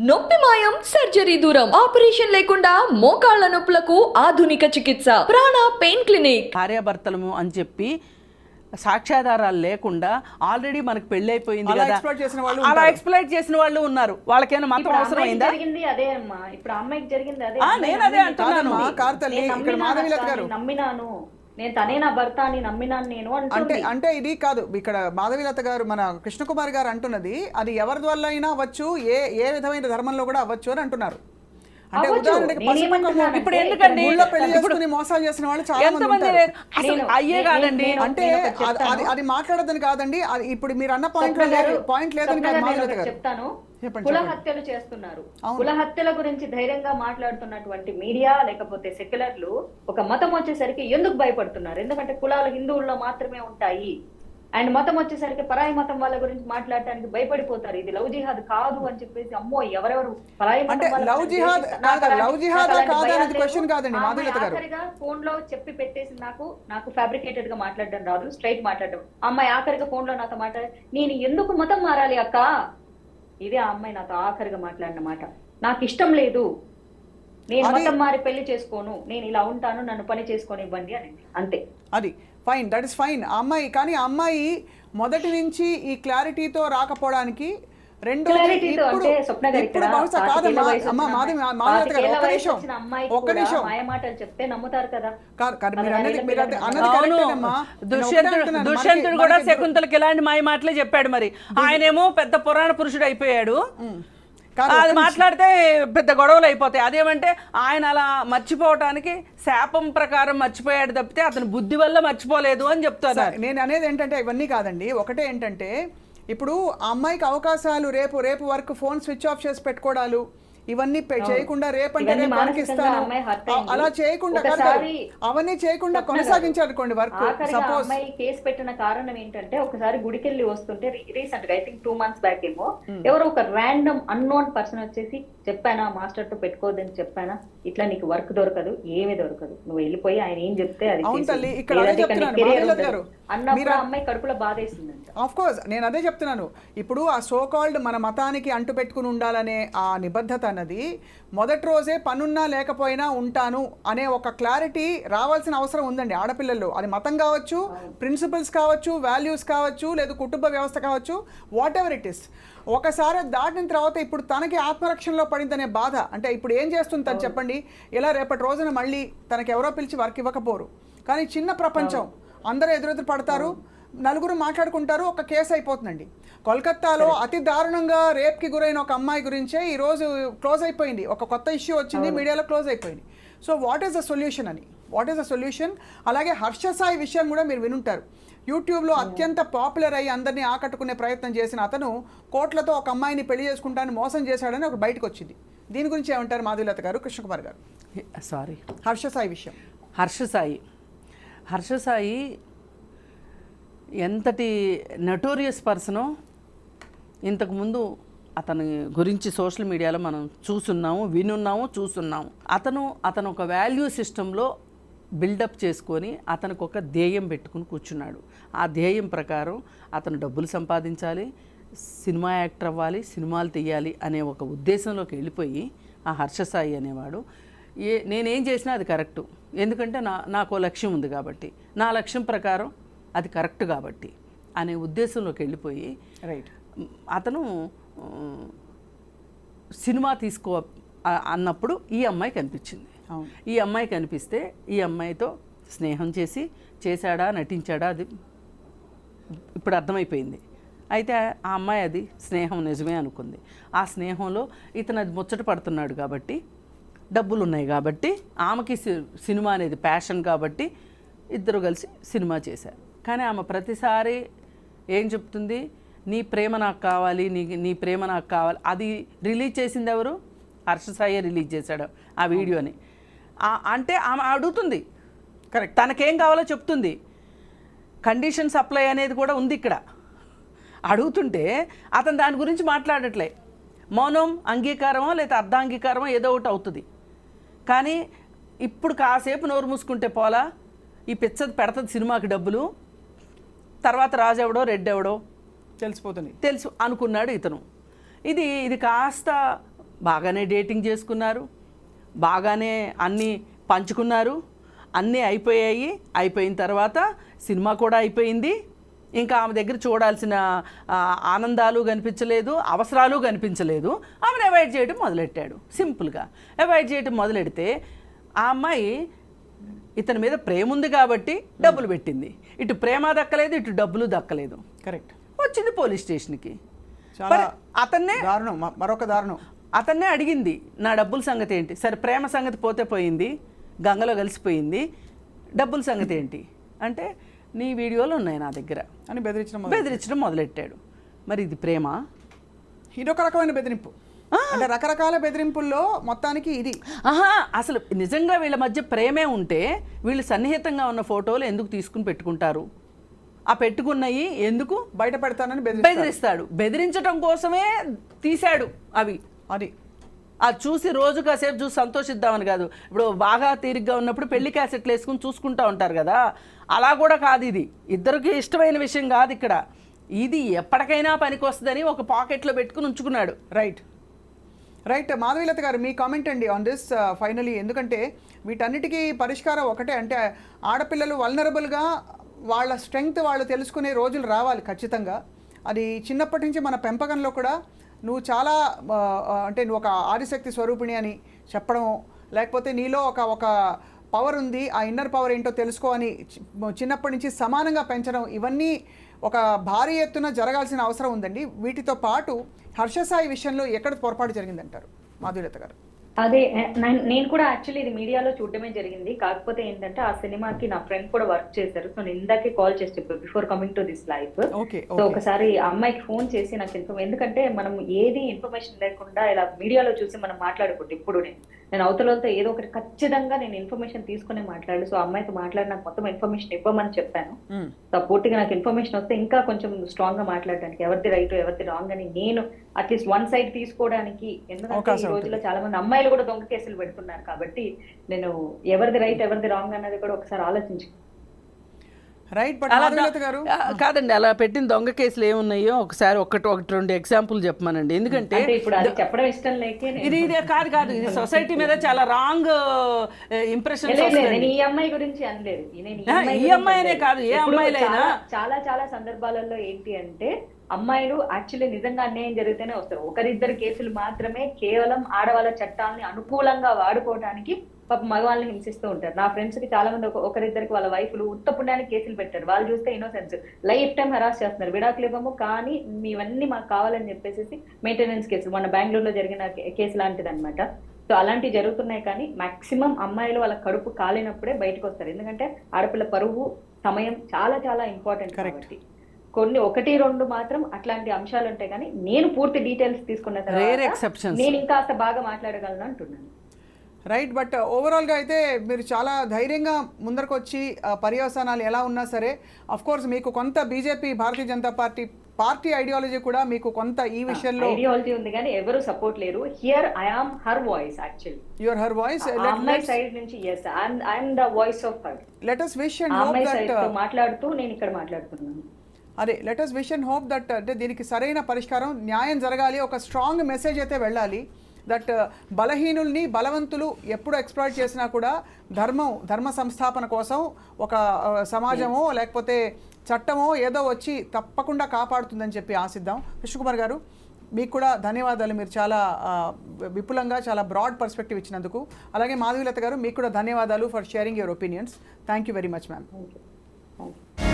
నొప్పి మాయం సర్జరీ దూరం ఆపరేషన్ లేకుండా మోకాళ్ళ నొప్పులకు ఆధునిక చికిత్స ప్రాణ పెయిన్ క్లినిక్ భార్యాభర్తలము అని చెప్పి సాక్ష్యాధారాలు లేకుండా ఆల్రెడీ మనకు పెళ్ళి అయిపోయింది అలా కదా. ఎక్స్ప్లైట్ చేసిన వాళ్ళు ఉన్నారు వాళ్ళకేమైనా మతం ఇప్పుడు అవసరం అయిందా జరిగింది అదే అమ్మా ఇప్పుడు అమ్మాయికి జరిగింది అదే నేను అదే. అంటున్నాను. నమ్మినాను. నేను తనే నా భర్త అని నమ్మినాను నేను అంటే అంటుంది. అంటే ఇది కాదు ఇక్కడ మాధవీలత గారు మన కృష్ణకుమార్ గారు అంటున్నది అది ఎవరి వల్ల అయినా అవ్వచ్చు ఏ ఏ విధమైన ధర్మంలో కూడా అవ్వచ్చు అని అంటున్నారు. అంటే. ఉదాహరణకి ఇప్పుడు ఎందుకండి? పెళ్ళి చేసుకుని మోసాలు చేసిన వాళ్ళు చాలా మంది? అసలు అయ్యే కాదండి. అంటే అది- అది మాట్లాడదని కాదండి. అది ఇప్పుడు మీరు అన్న పాయింట్ పాయింట్ లేదని కాదు మాధవీలత గారు. చెప్తాను. కుల. హత్యలు చేస్తున్నారు. కుల హత్యల గురించి ధైర్యంగా మాట్లాడుతున్నటువంటి మీడియా లేకపోతే సెక్యులర్లు ఒక మతం వచ్చేసరికి ఎందుకు భయపడుతున్నారు? ఎందుకంటే కులాలు హిందువుల్లో మాత్రమే ఉంటాయి. అండ్ మతం వచ్చేసరికి పరాయి మతం వాళ్ళ గురించి మాట్లాడటానికి భయపడిపోతారు. ఇది లవ్ జిహాద్ కాదు అని చెప్పేసి అమ్మో ఎవరెవరు పరాయి లవ్ జిహాద్ లవ్ జిహాదా కాదా కాదండి, మాధులత గారు. ఆఖరిగా ఫోన్లో చెప్పి పెట్టేసి నాకు నాకు ఫ్యాబ్రికేటెడ్గా మాట్లాడడం రాదు స్ట్రైట్ మాట్లాడడం. అమ్మాయి ఆఖరిగా ఫోన్లో నాతో మాట్లాడి నేను ఎందుకు మతం మారాలి అక్క? ఇదే ఆ అమ్మాయి నాతో ఆఖరిగా మాట్లాడిన మాట. నాకు ఇష్టం లేదు. నేను మతం మారి పెళ్ళి చేసుకోను. నేను ఇలా ఉంటాను నన్ను పని చేసుకొని ఇవ్వండి అని. అంతే. అది ఫైన్ దట్ ఇస్ ఫైన్. అమ్మాయి కానీ అమ్మాయి మొదటి నుంచి ఈ క్లారిటీతో రాకపోవడానికి క్లారిటీతో ఇప్పుడు అంటే స్వప్న గారు ఇప్పుడు బహుశా కాదమ్మా. అమ్మా మాది గారు వయసు నిమిషం. కూడా నిమిషం. మాయ మాటలు చెప్తే నమ్ముతారు కదా? మీరు అనేది మీరు అన్నది కరెక్టేనమ్మా దుష్యంతుడు దుష్యంతుడు కూడా శకుంతలకి ఇలాంటి మాయ మాటలే చెప్పాడు మరి. ఆయనేమో పెద్ద పురాణ పురుషుడు అయిపోయాడు. కాదు, అది. మాట్లాడితే పెద్ద గొడవలు అయిపోతాయి. అదేమంటే ఆయన అలా మర్చిపోవటానికి శాపం ప్రకారం మర్చిపోయాడు తప్పితే అతను బుద్ధి వల్ల మర్చిపోలేదు అని చెప్తారు సరే, నేను అనేది ఏంటంటే ఇవన్నీ కాదండి. ఒకటే ఏంటంటే ఇప్పుడు ఆ అమ్మాయికి అవకాశాలు రేపు రేపు వరకు ఫోన్ స్విచ్ ఆఫ్ చేసి పెట్టుకోవడాలు ఇవన్నీ చేయకుండా రేపంటే రేపు వర్క్ ఇస్తాను. అలా చేయకుండా అవన్నీ చేయకుండా కొనసాగించాలనుకోండి వర్క్ సపోజ్ అమ్మాయి కేసు పెట్టిన కారణం ఏంటంటే ఒకసారి గుడికెళ్ళి వస్తుంటే రీసెంట్గా I think two months back ఏమో ఎవరో ఒక ర్యాండమ్ అన్నోన్ పర్సన్ వచ్చేసి చెప్పానా? మాస్టర్తో పెట్టుకోవద్దని చెప్పానా? ఇట్లా నీకు వర్క్ దొరకదు ఏమీ దొరకదు. నువ్వు వెళ్ళిపోయి ఆయన ఏం చెప్తే అది. అన్నప్పుడు అమ్మాయి కడుపులో బాధేసిందంట. ఆఫ్ కోర్స్ నేను అదే చెప్తున్నాను. ఇప్పుడు ఆ సో కాల్డ్ మన మతానికి అంటు పెట్టుకుని ఉండాలనే ఆ నిబద్ధత అన్నది మొదటి రోజే పనున్నా లేకపోయినా ఉంటాను అనే ఒక క్లారిటీ రావాల్సిన అవసరం ఉందండి ఆడపిల్లల్లో. అది మతం కావచ్చు ప్రిన్సిపల్స్ కావచ్చు వాల్యూస్ కావచ్చు లేదు కుటుంబ వ్యవస్థ కావచ్చు వాట్ ఎవర్ ఇట్ ఇస్ ఒకసారి దాటిన తర్వాత ఇప్పుడు తనకి ఆత్మరక్షణలో పడిందనే బాధ. అంటే ఇప్పుడు ఏం చేస్తుంది తను చెప్పండి? ఇలా రేపటి రోజున మళ్ళీ తనకి ఎవరో పిలిచి వర్క్ ఇవ్వకపోరు. కానీ చిన్న ప్రపంచం. అందరూ ఎదురెదురు పడతారు. నలుగురు మాట్లాడుకుంటారు. ఒక కేసు అయిపోతుందండి. కోల్కత్తాలో అతి దారుణంగా రేప్కి గురైన ఒక అమ్మాయి గురించే ఈరోజు క్లోజ్ అయిపోయింది. ఒక కొత్త ఇష్యూ వచ్చింది మీడియాలో క్లోజ్ అయిపోయింది. So what is the solution అని? What is the solution? అలాగే హర్ష సాయి విషయం కూడా మీరు వినుంటారు. యూట్యూబ్లో అత్యంత పాపులర్ అయ్యి అందరినీ ఆకట్టుకునే ప్రయత్నం చేసిన అతను కోట్లతో ఒక అమ్మాయిని పెళ్ళి చేసుకుంటానని మోసం చేశాడని ఒక బయటకు వచ్చింది. దీని గురించి ఏమంటారు మాధులత గారు కృష్ణకుమార్ గారు? సారీ. హర్ష సాయి విషయం. హర్ష సాయి హర్ష సాయి ఎంతటి నటోరియస్ పర్సనో ఇంతకుముందు అతని గురించి సోషల్ మీడియాలో మనం చూసున్నాము వినున్నాము చూస్తున్నాము అతను అతను ఒక వాల్యూ సిస్టంలో బిల్డప్ చేసుకొని అతనికి ఒక ధ్యేయం పెట్టుకుని కూర్చున్నాడు. ఆ ధ్యేయం ప్రకారం అతను డబ్బులు సంపాదించాలి సినిమా యాక్టర్ అవ్వాలి సినిమాలు తీయాలి అనే ఒక ఉద్దేశంలోకి వెళ్ళిపోయి ఆ హర్షసాయి అనేవాడు ఏ నేనేం చేసినా అది కరెక్టు. ఎందుకంటే నా నాకు లక్ష్యం ఉంది కాబట్టి. నా లక్ష్యం ప్రకారం అది కరెక్ట్ కాబట్టి. అనే ఉద్దేశంలోకి వెళ్ళిపోయి రైట్. అతను సినిమా తీసుకో అన్నప్పుడు ఈ అమ్మాయి కనిపించింది. ఈ అమ్మాయి కనిపిస్తే ఈ అమ్మాయితో స్నేహం చేసి చేశాడా నటించాడా అది ఇప్పుడు అర్థమైపోయింది. అయితే ఆ అమ్మాయి అది స్నేహం నిజమే అనుకుంది. ఆ స్నేహంలో ఇతను అది ముచ్చట పడుతున్నాడు కాబట్టి డబ్బులు ఉన్నాయి కాబట్టి ఆమెకి సినిమా అనేది ప్యాషన్ కాబట్టి ఇద్దరు కలిసి సినిమా చేశారు. కానీ ఆమె ప్రతిసారి ఏం చెప్తుంది? నీ ప్రేమ నాకు కావాలి నీ నీ ప్రేమ నాకు కావాలి. అది రిలీజ్ చేసింది ఎవరు? హర్ష సాయి రిలీజ్ చేశాడు ఆ వీడియోని. అంటే ఆమె అడుగుతుంది. కరెక్ట్ తనకేం కావాలో చెప్తుంది. కండిషన్ సప్లై అనేది కూడా ఉంది ఇక్కడ. అడుగుతుంటే అతను దాని గురించి మాట్లాడట్లే. మౌనం అంగీకారమో లేదా అర్ధాంగీకారమో ఏదో ఒకటి అవుతుంది. కానీ ఇప్పుడు కాసేపు నోరు మూసుకుంటే పోలా. ఈ పిచ్చది పెడతది సినిమాకి డబ్బులు. తర్వాత రాజెవడో రెడ్డెవడో? తెలిసిపోతుంది తెలుసు అనుకున్నాడు ఇతను. ఇది ఇది కాస్త బాగానే డేటింగ్ చేసుకున్నారు. బాగానే అన్నీ పంచుకున్నారు. అన్నీ అయిపోయాయి. అయిపోయిన తర్వాత సినిమా కూడా అయిపోయింది. ఇంకా ఆమె దగ్గర చూడాల్సిన ఆనందాలు కనిపించలేదు అవసరాలు కనిపించలేదు. ఆమెను అవాయిడ్ చేయడం మొదలెట్టాడు. సింపుల్గా అవాయిడ్ చేయడం మొదలెడితే ఆ అమ్మాయి ఇతని మీద ప్రేమ ఉంది కాబట్టి డబ్బులు పెట్టింది. ఇటు ప్రేమ దక్కలేదు ఇటు డబ్బులు దక్కలేదు. కరెక్ట్. వచ్చింది పోలీస్ స్టేషన్కి. అతన్నే దారుణం. మరొక దారుణం. అతన్నే అడిగింది నా డబ్బుల సంగతి ఏంటి? సరే ప్రేమ సంగతి పోతే పోయింది గంగలో కలిసిపోయింది డబ్బుల సంగతి ఏంటి? అంటే నీ వీడియోలు ఉన్నాయి నా దగ్గర. అని బెదిరించడం బెదిరించడం మొదలెట్టాడు. మరి ఇది ప్రేమ? ఇదొక రకమైన బెదిరింపు. అంటే రకరకాల బెదిరింపుల్లో మొత్తానికి ఇది. ఆహా! అసలు నిజంగా వీళ్ళ మధ్య ప్రేమే ఉంటే వీళ్ళు సన్నిహితంగా ఉన్న ఫోటోలు ఎందుకు తీసుకుని పెట్టుకుంటారు? ఆ పెట్టుకున్నవి ఎందుకు? బయట పెడతానని బెదిరిస్తాడు. బెదిరించడం కోసమే తీశాడు అవి. అది. అది చూసి రోజు కాసేపు చూసి సంతోషిద్దామని కాదు. ఇప్పుడు బాగా తీరిగ్గా ఉన్నప్పుడు పెళ్ళి క్యాసెట్లు వేసుకుని చూసుకుంటా ఉంటారు కదా. అలా కూడా కాదు ఇది. ఇద్దరికి ఇష్టమైన విషయం కాదు ఇక్కడ. ఇది ఎప్పటికైనా పనికి వస్తుందని ఒక పాకెట్లో పెట్టుకుని ఉంచుకున్నాడు. రైట్. రైట్. మాధవీలత గారు మీ కామెంట్ అండి ఆన్ దిస్ ఫైనలీ ఎందుకంటే వీటన్నిటికీ పరిష్కారం ఒకటే. అంటే ఆడపిల్లలు వల్నరబుల్గా వాళ్ళ స్ట్రెంగ్త్ వాళ్ళు తెలుసుకునే రోజులు రావాలి ఖచ్చితంగా. అది చిన్నప్పటి నుంచి మన పెంపకంలో కూడా నువ్వు చాలా అంటే నువ్వు ఒక ఆదిశక్తి స్వరూపిణి అని చెప్పడం లేకపోతే నీలో ఒక ఒక పవర్ ఉంది ఆ ఇన్నర్ పవర్ ఏంటో తెలుసుకో అని చిన్నప్పటి నుంచి సమానంగా పెంచడం ఇవన్నీ ఒక భారీ ఎత్తున జరగాల్సిన అవసరం ఉందండి. వీటితో పాటు హర్షసాయి విషయంలో ఎక్కడ పొరపాటు జరిగిందంటారు? మాధుర్యత గారు. అదే నేను కూడా యాక్చువల్లీ ఇది మీడియాలో చూడడమే జరిగింది. కాకపోతే ఏంటంటే ఆ సినిమాకి నా ఫ్రెండ్ కూడా వర్క్ చేశారు. సో నేను ఇందాకే కాల్ చేసి చెప్పాను before coming to this life so ఒకసారి అమ్మాయికి ఫోన్ చేసి నాకు ఇన్ఫర్మ్ ఎందుకంటే మనం ఏది ఇన్ఫర్మేషన్ లేకుండా ఇలా మీడియాలో చూసి మనం మాట్లాడకూడదు. ఇప్పుడు నేను నేను అవతలతో ఏదో ఒకటి ఖచ్చితంగా నేను ఇన్ఫర్మేషన్ తీసుకునే మాట్లాడు సో అమ్మాయితో మాట్లాడి నాకు మొత్తం ఇన్ఫర్మేషన్ ఇవ్వమని చెప్పాను. సో పూర్తిగా నాకు ఇన్ఫర్మేషన్ వస్తే ఇంకా కొంచెం స్ట్రాంగ్గా మాట్లాడడానికి ఎవరిది రైట్ ఎవరిది రాంగ్ అని నేను అట్లీస్ట్ వన్ సైడ్ తీసుకోవడానికి ఎందుకంటే ఈ రోజుల్లో చాలా మంది అమ్మాయిలు కూడా దొంగ కేసులు పెడుతున్నారు కాబట్టి నేను ఎవరిది రైట్ ఎవరిది రాంగ్ అన్నది కూడా ఒకసారి ఆలోచించు రైట్ బట్ గారు? కాదండి అలా పెట్టిన దొంగ కేసులు ఏమున్నాయో ఒకసారి ఒకటి ఒకటి రెండు ఎగ్జాంపుల్ చెప్పమనండి. ఎందుకంటే అంటే ఇప్పుడు అది చెప్పడం ఇష్టం లేకే ఇది ఇదే కాదు కాదు. ఇది సొసైటీ మీద చాలా రాంగ్ ఇంప్రెషన్ లేదు, నేను ఈ అమ్మాయి గురించి అనలేదు. ఈ అమ్మాయినే. కాదు, ఏ అమ్మాయిలైనా. చాలా- చాలా చాలా సందర్భాలలో ఏంటి అంటే అమ్మాయిలు యాక్చువల్లీ నిజంగా అన్యాయం జరిగితేనే వస్తారు. ఒకరిద్దరు కేసులు మాత్రమే కేవలం ఆడవాళ్ళ చట్టాలని అనుకూలంగా వాడుకోవడానికి పాప మగవాళ్ళని హింసిస్తూ ఉంటారు. నా ఫ్రెండ్స్కి చాలా మంది ఒక- ఒకరిద్దరికి వాళ్ళ వైఫ్లు ఉత్తపుణ్యానికి కేసులు పెట్టారు. వాళ్ళు చూస్తే ఇన్నోసెన్స్ లైఫ్ టైం హరాస్ చేస్తున్నారు. విడాకులు ఇవ్వము కానీ మీవన్నీ మాకు కావాలని చెప్పేసి మెయింటెనెన్స్ కేసులు. మన బెంగళూరులో జరిగిన కేసు లాంటిది అనమాట సో అలాంటివి జరుగుతున్నాయి కానీ మాక్సిమం అమ్మాయిలు వాళ్ళ కడుపు కాలినప్పుడే బయటకు వస్తారు ఎందుకంటే ఆడపిల్ల పరువు సమయం చాలా చాలా ఇంపార్టెంట్. కాబట్టి. కొన్ని ఒకటి రెండు మాత్రం అట్లాంటి అంశాలు ఉంటాయి కానీ నేను పూర్తి డీటెయిల్స్ తీసుకున్న తర్వాత. నేను ఇంకా బాగా మాట్లాడగలను అంటున్నాను. రైట్ బట్ ఓవరాల్గా అయితే మీరు చాలా ధైర్యంగా ముందరకు వచ్చి పర్యవసానాలు ఎలా ఉన్నా సరే అఫ్ కోర్స్ మీకు కొంత BJP Bharatiya Janata party party ideology కూడా మీకు కొంత ఈ విషయంలో ఐడియాలజీ ఉంది కానీ ఎవరు సపోర్ట్ లేరు. Here I am her voice actually your her voice అమ్మాయి సైడ్ నుంచి తో మాట్లాడుతూ నేను ఇక్కడ మాట్లాడుతున్నాను. అదే let us wish and hope that అంటే దీనికి సరైన పరిష్కారం న్యాయం జరగాలి ఒక స్ట్రాంగ్ మెసేజ్ అయితే వెళ్ళాలి. దట్ బలహీనుల్ని బలవంతులు ఎప్పుడు ఎక్స్ప్లాయిట్ చేసినా కూడా ధర్మం ధర్మ సంస్థాపన కోసం ఒక సమాజమో లేకపోతే చట్టమో ఏదో వచ్చి తప్పకుండా కాపాడుతుందని చెప్పి ఆశిద్దాం. కృష్ణకుమార్ గారు మీకు కూడా ధన్యవాదాలు. మీరు చాలా విపులంగా చాలా బ్రాడ్ పర్స్పెక్టివ్ ఇచ్చినందుకు. అలాగే మాధవీలత గారు మీకు కూడా ధన్యవాదాలు for sharing your opinions. Thank you very much ma'am.